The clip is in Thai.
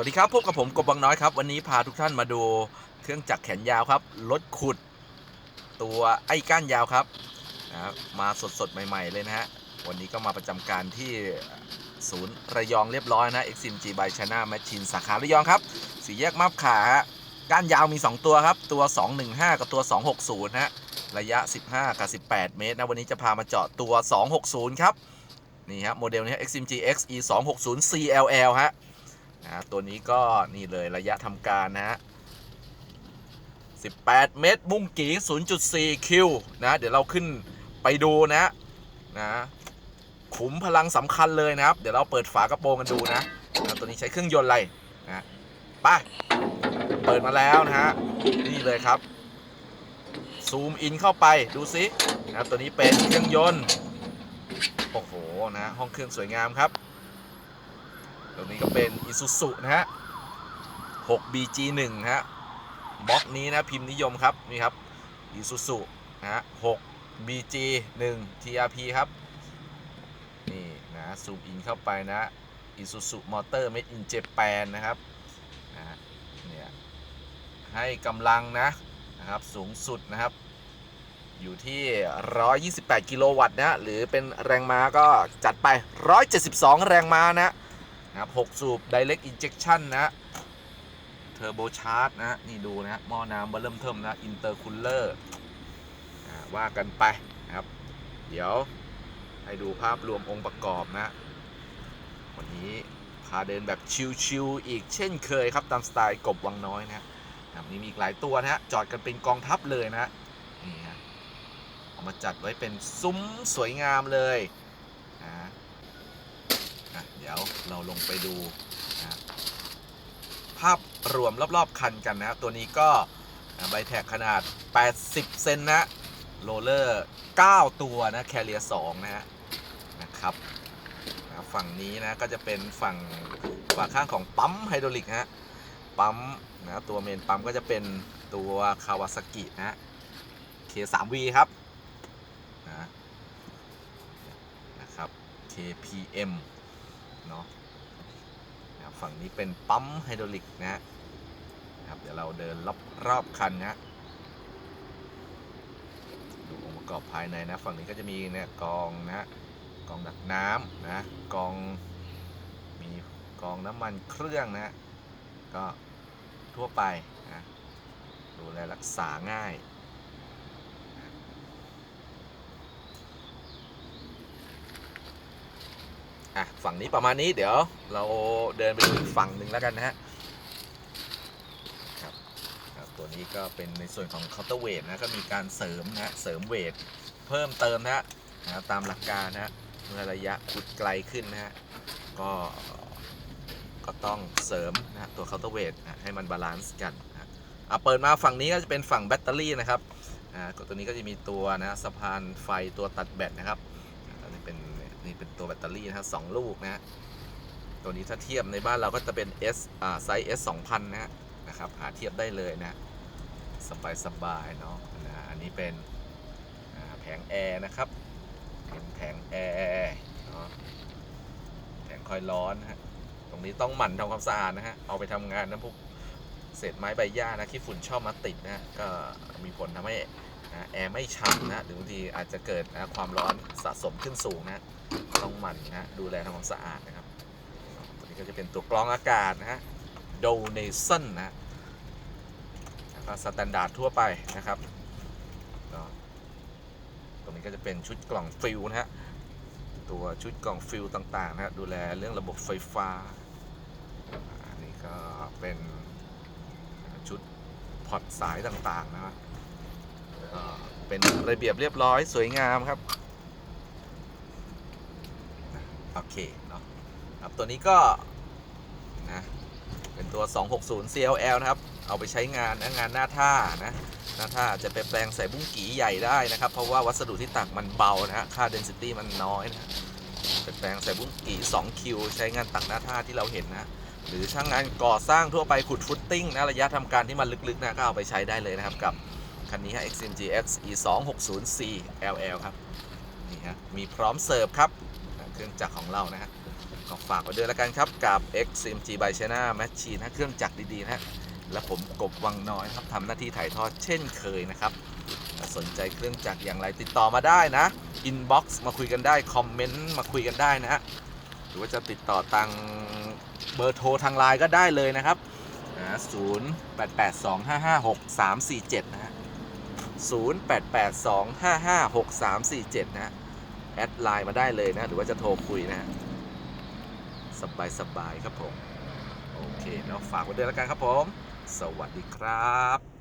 วัสดีครับพบกับผมกบบางน้อยครับ วันนี้พาทุกท่านมาดูเครื่องจักรแขนยาวครับรถขุด ตัวไอ้ก้านยาวครับนะมาสดๆใหม่ ๆ เลยนะฮะ วันนี้ก็มาประจำการที่ศูนย์ระยองเรียบร้อยนะ XMG by China Machine สาขาระยองครับ สีแยกมาบขาฮะก้านยาวมี 2 ตัวครับ ตัว 215 กับตัว 260นะฮะระยะ 15 กับ 18 เมตรนะ วันนี้จะพามาเจาะตัว 260 ครับ นี่ฮะโมเดลนี้ XMG XE 260 CLL ฮะ นะตัวนี้ก็นี่เลยระยะทำการนะฮะ18 เมตร มุ่งกี0.4 คิวนะ เดี๋ยวเราขึ้นไปดูนะนะขุมพลังสำคัญเลยนะครับ เดี๋ยวเราเปิดฝากระโปรงกันดูนะนะตัวนี้ใช้เครื่องยนต์อะไรนะไปเปิดมาแล้วนะฮะนี่เลยครับ ซูมอินเข้าไปดูซินะตัวนี้เป็นเครื่องยนต์ โอ้โหนะ ห้องเครื่องสวยงามครับ ตัวนี้ก็เป็น Isuzu นะฮะ 6BG1 ฮะบล็อกนี้นะพิมพ์นิยมครับ นี่ครับ Isuzu นะฮะ 6BG1 TRP ครับ นี่นะซูมอินเข้าไปนะ Isuzu Motor Made in Japan นะครับนะเนี่ยให้กำลังนะนะครับสูงสุดนะครับ อยู่ที่ 128 กิโลวัตต์นะหรือเป็นแรงม้าก็จัดไป 172 แรงม้านะ นะครับ6สูบ direct injection นะ turbo charge นะนี่ดูนะหม้อน้ำเบอร์เริ่มเทิมนะ intercooler อ่าว่ากันไปนะครับ เดี๋ยวให้ดูภาพรวมองค์ประกอบนะ วันนี้พาเดินแบบชิวๆอีกเช่นเคยครับ ตามสไตล์กบวังน้อยนะนี่มีอีกหลายตัวนะฮะ จอดกันเป็นกองทัพเลยนะนี่ฮะเอามาจัดไว้เป็นซุ้มสวยงามเลยนะ อะเดี๋ยวเราลงไปดูนะภาพรวมรอบๆคันกันนะตัวนี้ก็ใบแท็กขนาด 80 เซนนะโรเลอร์ 9 ตัวนะแคเรีย2นะฮะนะครับนะฝั่งนี้นะก็จะเป็นฝั่งฝาข้างของปั๊มไฮดรอลิกฮะปั๊มนะตัวเมนปั๊มก็จะเป็นตัวคาวาซากินะ K3V ครับนะนะครับ KPM เนาะนะครับฝั่งนี้เป็นปั๊มไฮดรอลิกนะครับ เดี๋ยวเราเดินรอบรอบคันนะดูองค์ประกอบภายในนะ ฝั่งนี้ก็จะมีเนี่ยกองนะฮะกองดักน้ำนะกองมีกองน้ำมันเครื่องนะก็ทั่วไปนะดูแลรักษาง่าย อะฝั่งนี้ประมาณนี้เดี๋ยวเราเดินไปดูฝั่งหนึ่งแล้วกันนะฮะครับครับตัวนี้ก็เป็นในส่วนของเคาน์เตอร์เวทนะก็มีการเสริมนะเสริมเวทเพิ่มเติมนะฮะนะตามหลักการนะฮะเมื่อระยะขุดไกลขึ้นนะฮะก็ก็ต้องเสริมนะตัวเคาน์เตอร์เวทนะให้มันบาลานซ์กันนะอะเปิดมาฝั่งนี้ก็จะเป็นฝั่งแบตเตอรี่นะครับอ่าตัวนี้ก็จะมีตัวนะสะพานไฟตัวตัดแบตนะครับ นี่เป็นตัวแบตเตอรี่นะฮะสองลูกนะฮะตัวนี้ถ้าเทียบในบ้านเราก็จะเป็น S อ่าไซส์ S 2000นะฮะนะครับหาเทียบได้เลยนะสบายสบายเนาะนะอันนี้เป็นแผงแอร์นะครับเป็นแผงแอร์เนาะแผงคอยร้อนะฮะตรงนี้ต้องหมั่นทำความสะอาดนะฮะเอาไปทำงานนะพวกเศษไม้ใบหญ้านะที่ฝุ่นชอบมาติดนะก็มีผลทำให้แอร์ไม่ชันนะหรือบางทีอาจจะเกิดนะความร้อนสะสมขึ้นสูงนะ ต้องหมั่นนะดูแลทำความสะอาดนะครับ ตัวนี้ก็จะเป็นตัวกรองอากาศนะฮะโดเนสันนะแล้วก็สแตนดาร์ดทั่วไปนะครับตรงนี้ก็จะเป็นชุดกล่องฟิลนะฮะตัวชุดกล่องฟิลต่างๆนะฮะดูแลเรื่องระบบไฟฟ้าอันนี้ก็เป็นชุดพอร์ตสายต่างๆนะครับเป็นระเบียบเรียบร้อยสวยงามครับ โอเคเนาะครับตัวนี้ก็นะเป็นตัว 260 CLL นะครับ เอาไปใช้งานนะงานหน้าท่านะหน้าท่าจะไปแปลงใส่บุ้งกีใหญ่ได้นะครับ เพราะว่าวัสดุที่ตักมันเบานะฮะค่า density มันน้อยนะไปแปลงใส่บุ้งกี2คิวใช้งานตักหน้าท่าที่เราเห็นนะหรือช่างงานก่อสร้างทั่วไปขุดฟุตติ้งนะระยะทำการที่มันลึกๆนะก็เอาไปใช้ได้เลยนะครับ กับคันนี้ฮะ XMG X E 2 6 0 C LL ครับนี่ฮะมีพร้อมเสิร์ฟครับ เครื่องจักรของเรานะฮะก็ฝากไว้ด้วยแล้วกันครับกับ XMG by China Machine นะเครื่องจักรดีๆนะฮะและผมกบวังน้อยครับทำหน้าที่ถ่ายทอดเช่นเคยนะครับ สนใจเครื่องจักรอย่างไรติดต่อมาได้นะอินบ็อกซ์มาคุยกันได้ คอมเมนต์มาคุยกันได้นะฮะหรือว่าจะติดต่อทางเบอร์โทรทางไลน์ก็ได้เลยนะครับศูนย์แปดแปดสองห้าห้าหกสามสี่เจ็ดนะฮะศูนย์แปดแปดสองห้าห้าหกสามสี่เจ็ดนะฮะ แอดไลน์มาได้เลยนะ หรือว่าจะโทรคุยนะฮะสบายสบายๆครับผม โอเคแล้วฝากไว้ด้วยแล้วกันครับผม สวัสดีครับ